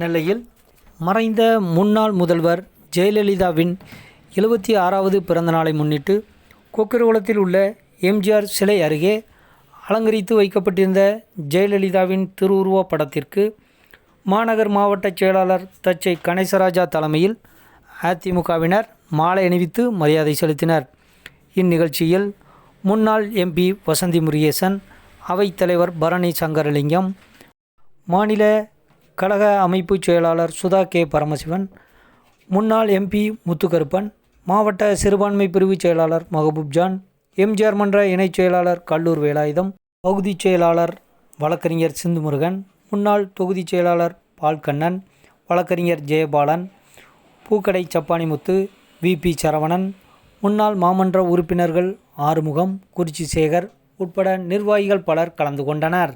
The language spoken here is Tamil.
நெல்லையில் மறைந்த முன்னாள் முதல்வர் ஜெயலலிதாவின் எழுபத்தி ஆறாவது பிறந்தநாளை முன்னிட்டு கொக்கரகுளத்தில் உள்ள எம்ஜிஆர் சிலை அருகே அலங்கரித்து வைக்கப்பட்டிருந்த ஜெயலலிதாவின் திருவுருவப் படத்திற்கு மாநகர் மாவட்ட செயலாளர் தச்சை கணேசராஜா தலைமையில் அதிமுகவினர் மாலை அணிவித்து மரியாதை செலுத்தினர். இந்நிகழ்ச்சியில் முன்னாள் எம்பி வசந்தி முருகேசன் அவைத்தலைவர் பரணி சங்கரலிங்கம் மாநில கழக அமைப்பு செயலாளர் சுதா கே. பரமசிவன் முன்னாள் எம்பி முத்துக்கருப்பன் மாவட்ட சிறுபான்மை பிரிவு செயலாளர் மகபூப்ஜான் எம்ஜிஆர் மன்ற இணைச் செயலாளர் கல்லூர் வேலாயுதம் பகுதி செயலாளர் வழக்கறிஞர் சிந்துமுருகன் முன்னாள் தொகுதி செயலாளர் பால்கண்ணன் வழக்கறிஞர் ஜெயபாலன் பூக்கடை சப்பானிமுத்து விபி சரவணன் முன்னாள் மாமன்ற உறுப்பினர்கள் ஆறுமுகம் குறிச்சி சேகர் உட்பட நிர்வாகிகள் பலர் கலந்து கொண்டனர்.